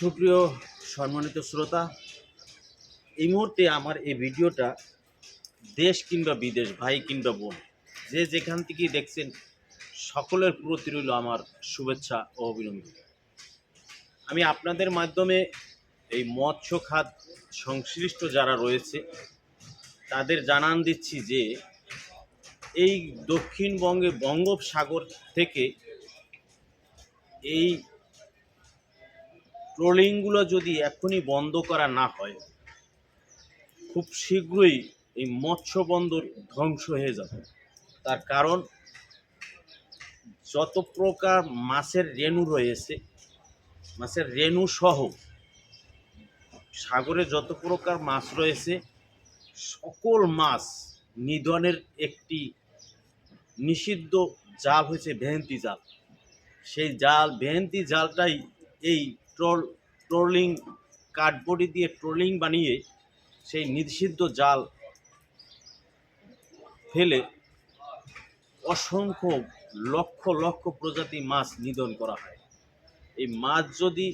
সুপ্রিয় সম্মানিত শ্রোতা, এই মুহূর্তে আমার এই ভিডিওটা দেশ কিংবা বিদেশ, ভাই কিংবা বোন, যে যেখান থেকেই দেখছেন, সকলের প্রতি রইল আমার শুভেচ্ছা ও অভিনন্দন। আমি আপনাদের মাধ্যমে এই মৎস্য খাত সংশ্লিষ্ট যারা রয়েছে, তাদের জানান দিচ্ছি যে, এই দক্ষিণবঙ্গে বঙ্গোপসাগর থেকে এই ট্রোলিংগুলো যদি এখনই বন্ধ করা না হয়, খুব শীঘ্রই এই মৎস্য বন্দর ধ্বংস হয়ে যাবে। তার কারণ, যত প্রকার মাছের রেণু রয়েছে, মাছের রেণু সহ, সাগরে যত প্রকার মাছ রয়েছে, সকল মাছ নিধনের একটি নিষিদ্ধ জাল হয়েছে ভেন্তি জাল। সেই জাল, ভেন্তি জালটাই এই ট্রোল, ট্রোলিং কাঠবডি দিয়ে ট্রোলিং বানিয়ে সেই নিষিদ্ধ জাল ফেলে অসংখ্য লক্ষ লক্ষ প্রজাতি মাছ নিধন করা হয়। এই মাছ যদি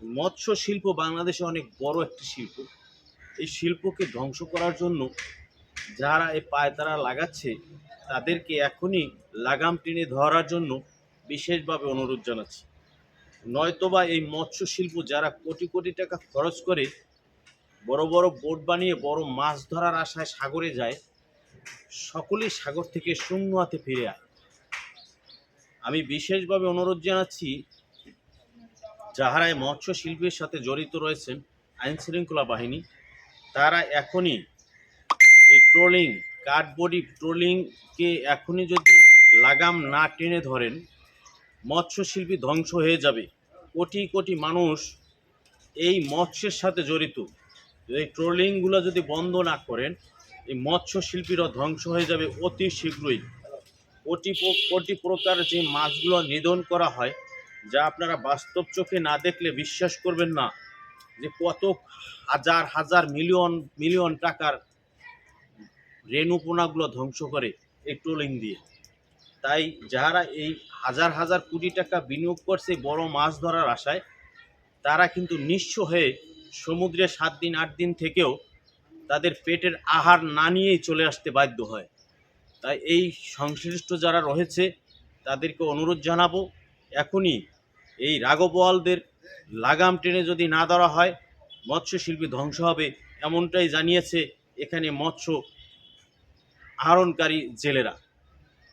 মৎস্য শিল্প বাংলাদেশে অনেক বড় একটি শিল্প, এই শিল্পকে ধ্বংস করার জন্য যারা এই পায়তারা লাগাচ্ছে, তাদেরকে এখনই লাগাম টেনে ধরার জন্য বিশেষভাবে অনুরোধ জানাচ্ছি। নয়তোবা এই মৎস্য শিল্প যারা কোটি কোটি টাকা খরচ করে বড় বড় বোট বানিয়ে বড় মাছ ধরার আশায় সাগরে যায়, সকলেই সাগর থেকে শূন্য হাতে ফিরে আয়। আমি বিশেষভাবে অনুরোধ জানাচ্ছি, যাহারা মৎস্য শিল্পের সাথে জড়িত রয়েছেন, আইন শৃঙ্খলা বাহিনী, তারা এখনই এই ট্রোলিং, কাঠবডি ট্রোলিংকে এখনই যদি লাগাম না টেনে ধরেন মৎস্যশিল্পী ধ্বংস হয়ে যাবে। কোটি কোটি মানুষ এই মৎস্যের সাথে জড়িত। এই ট্রোলিংগুলো যদি বন্ধ না করেন, এই মৎস্য শিল্পীরা ধ্বংস হয়ে যাবে অতি শীঘ্রই। কোটি কোটি প্রকার যে মাছগুলো নিধন করা হয়, যা আপনারা বাস্তব চোখে না দেখলে বিশ্বাস করবেন না, যে কত হাজার হাজার মিলিয়ন মিলিয়ন টাকার রেণুপোনাগুলো ধ্বংস করে এই ট্রোলিং দিয়ে। তাই যারা এই হাজার হাজার কোটি টাকা বিনিয়োগ করছে বড় মাছ ধরার আশায়, তারা কিন্তু নিঃস্ব হয়ে সমুদ্রে সাত দিন, আট দিন থেকেও তাদের পেটের আহার না নিয়েই চলে আসতে বাধ্য হয়। তাই এই সংশ্লিষ্ট যারা রয়েছে, তাদেরকে অনুরোধ জানাব, এখনই এই রাগবওয়ালদের লাগাম টেনে যদি না ধরা হয়, মৎস্যশিল্পী ধ্বংস হবে এমনটাই জানিয়েছে এখানে মৎস্য আহরণকারী জেলেরা।